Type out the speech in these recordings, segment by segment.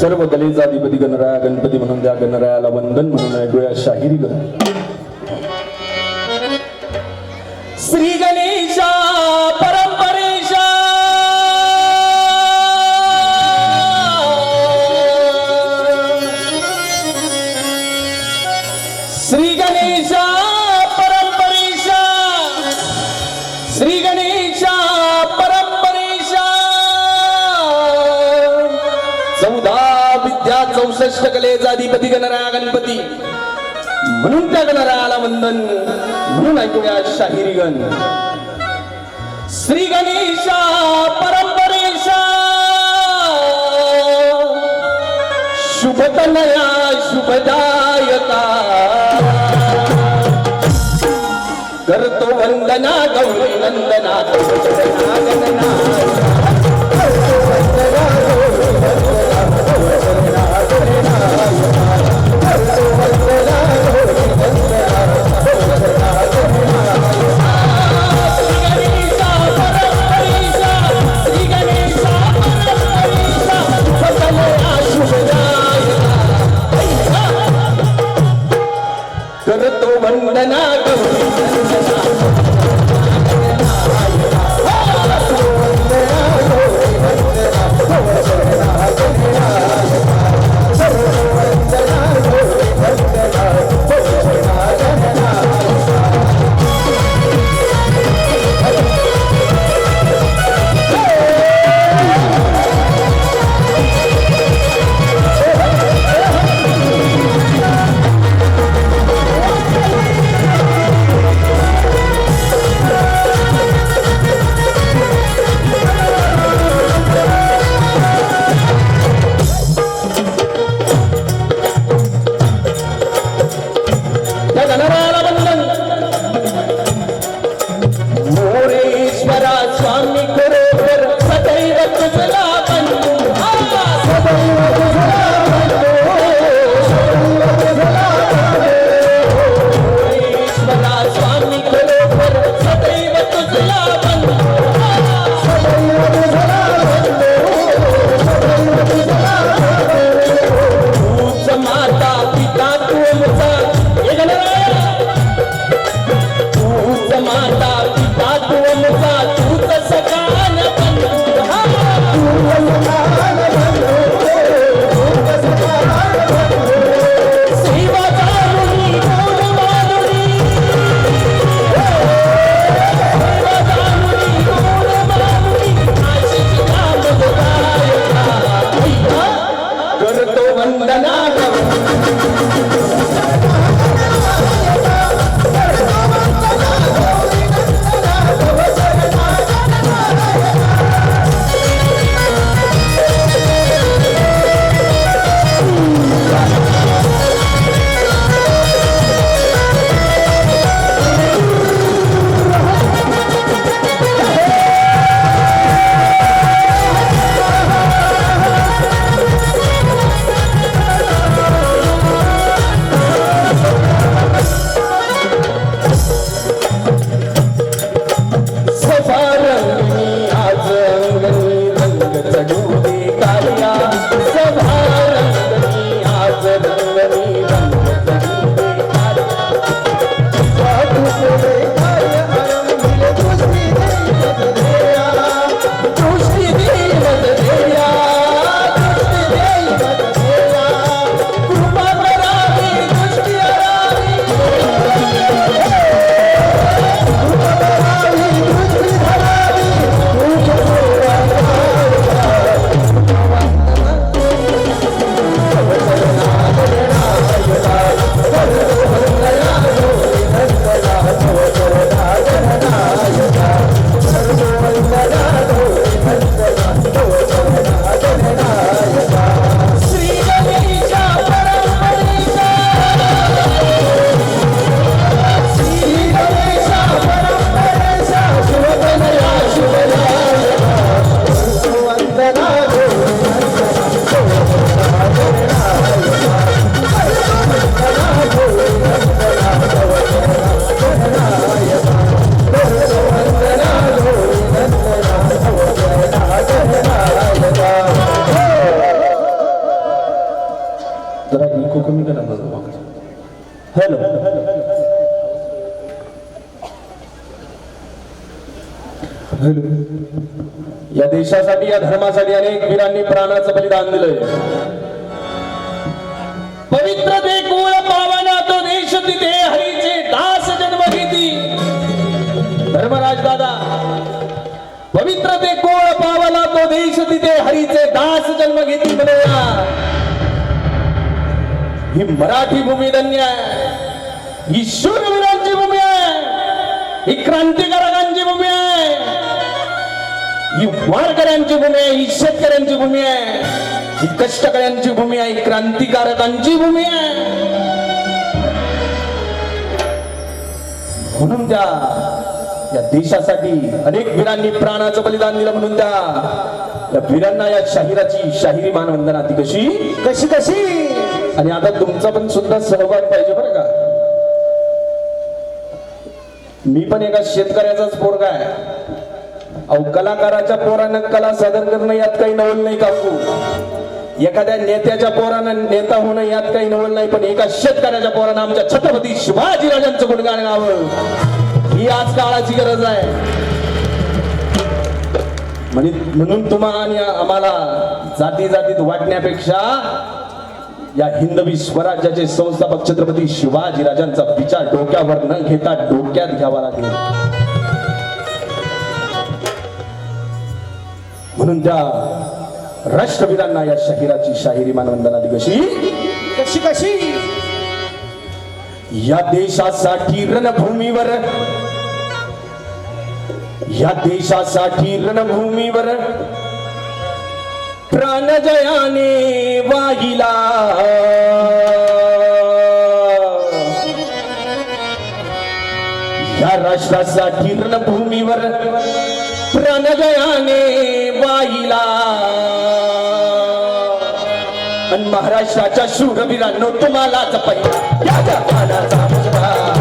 सर्व कलेचा अधिपती गणराया गणपती म्हणून त्या गणरायाला वंदन म्हणून ऐकूया शाहिरी गण श्री गणेशा परम विद्या कलेचा अधिपती गणराया गणपती म्हणून त्या गणरायाला वंदन म्हणून ऐकूया शाहिरी गण श्री गणेशा परंपरेशा. शुभतनया शुभदायका. करतो वंदना गौरी नंदना. गणना त्या गणरायाला वंदन जरा इको कमी करा ना हॅलो. हॅलो या देशासाठी या धर्मासाठी अनेक वीरांनी प्राणाचं बलिदान दिलंय. पवित्र ते कुळ पावना तो देश तिथे हरीचे दास जन्म घेती धर्मराज दादा पवित्र ते कोळ पावला तो देश तिथे हरीचे दास जन्म घेती म्हणूया ही मराठी भूमी धन्य आहे. ही शूरवीरांची भूमी आहे. ही क्रांतिकारकांची भूमी आहे. ही वारकऱ्यांची भूमी आहे ही शेतकऱ्यांची भूमी आहे. ही कष्टकऱ्यांची भूमी आहे ही क्रांतिकारकांची भूमी आहे. म्हणून त्या या देशासाठी अनेक वीरांनी प्राणाचं बलिदान दिलं म्हणून त्या या वीरांना या शाहिराची शाहिरी मानवंदना ती कशी? कशी कशी? आणि आता तुमचा पण सुद्धा सहभाग पाहिजे बरं का? मी पण एका शेतकऱ्याचाच पोरगा आहे. अहो कलाकाराच्या पोरानं कला सादर करणं यात काही नवल नाही काकू. एखाद्या नेत्याच्या पोरानं नेता होणं यात काही नवल नाही पण एका शेतकऱ्याच्या पोरानं आमच्या छत्रपती शिवाजीराजांचं गुणगाण गावं. ही आज काळाची गरज आहे. म्हणजे म्हणून तुम्हा आणि आम्हाला जाती जातीत वाटण्यापेक्षा या हिंदवी स्वराज्याचे संस्थापक छत्रपती शिवाजीराजांचा विचार डोक्यावर न घेता डोक्यात घ्यावा लागेल. म्हणून त्या राष्ट्रवीरांना या शाहिराची शाहिरी मानवंदना कशी कशी कशी? या देशासाठी रणभूमीवर या देशासाठी रणभूमीवर प्राणजयाने वाहिला. या राष्ट्रासाठी रणभूमीवर प्राणजयाने वाहिला. आणि महाराष्ट्राच्या शूरवीरांनो तुम्हालाच पहिला या ज्या मानाचा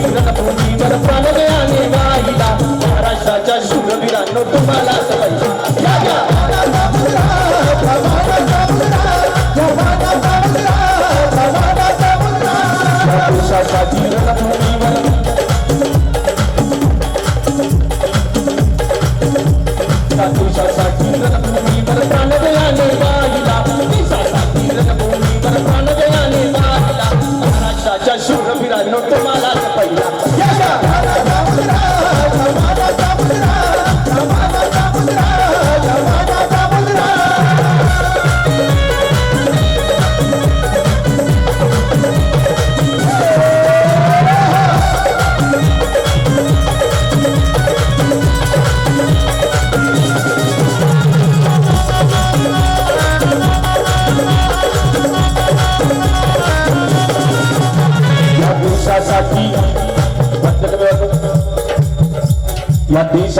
Thank you.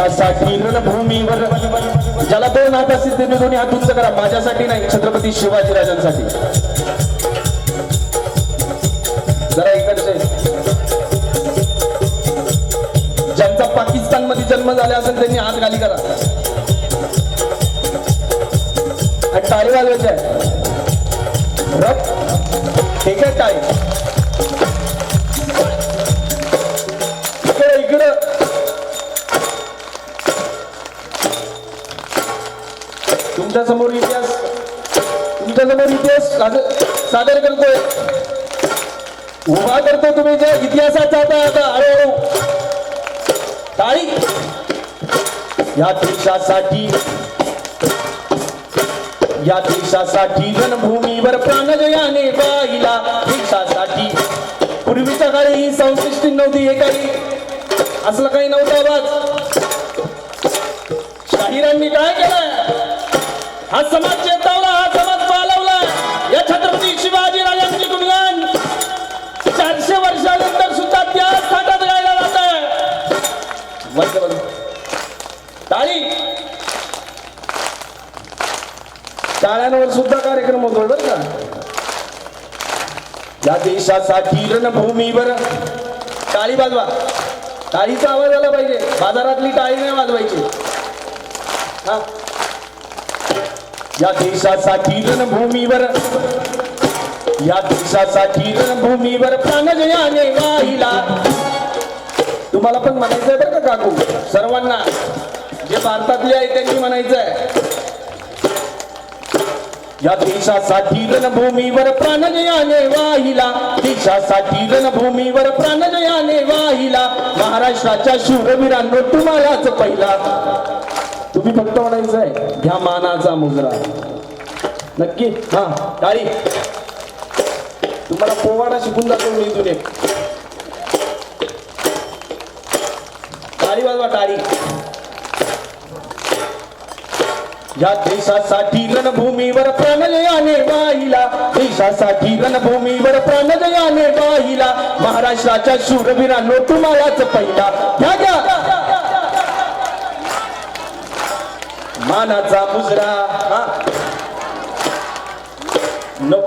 माझ्यासाठी रणभूमीवर ज्याला दोन हात असतील ते दोन्ही हात उंच करा. माझ्यासाठी नाही छत्रपती शिवाजी राजांसाठी. जरा इकडचे. ज्यांचा पाकिस्तानमध्ये जन्म झाला असेल त्यांनी हात खाली करा. टाळी वाजवायची आहे ठीक आहे टाळी तुमच्यासमोर इतिहास तुमच्यासमोर इतिहास सादर- करतोय. उभा करतो तुम्ही ज्या इतिहासाचा आता आता हळूहळू. टाळी या देशासाठी या देशासाठी जनभूमीवर प्राणजयाने पाहिला. देशासाठी. पूर्वीच्या काळी ही संसृष्टी नव्हती हे काही असलं काही नव्हतं आवाज. शाहिरांनी काय केलं? हा समाज चेतावला हा समाज पालवला. या छत्रपती शिवाजी राजांची गुणगान चारशे वर्षानंतर सुद्धा त्याच थाटात गायला जात आहे. टाळी टाळ्यांवर सुद्धा कार्यक्रम होतोय बरं का? या देशासाठी रणभूमीवर टाळी बाजवा टाळीचा आवाज आला पाहिजे. बाजारातली टाळी नाही वाजवायची. हा? या देशासाठी रणभूमीवर या देशासाठी रणभूमीवर प्राणजयाने वाहिला. तुम्हाला पण म्हणायचंय बरं का काकू? सर्वांना जे भारतातले आहे त्यांनी म्हणायचंय. या देशासाठी रणभूमीवर प्राणजयाने वाहिला. देशासाठी रणभूमीवर प्राणजयाने वाहिला. महाराष्ट्राच्या शूरवीरांनो तुम्हालाच पहिला. तुम्ही फक्त म्हणायचंय घ्या मानाचा मुजरा. नक्की? हा टाळी. तुम्हाला पोवाडा शिकून जातो मी इथून एक. टाळी वाजवा टाळी. या देशासाठी रणभूमीवर प्राणजयाने बाईला. देशासाठी रणभूमीवर प्राणजयाने बाईला. महाराष्ट्राच्या शूरवीरांनो तुम्हालाच पहिला. घ्या घ्या. मानाचा मुजरा. नको.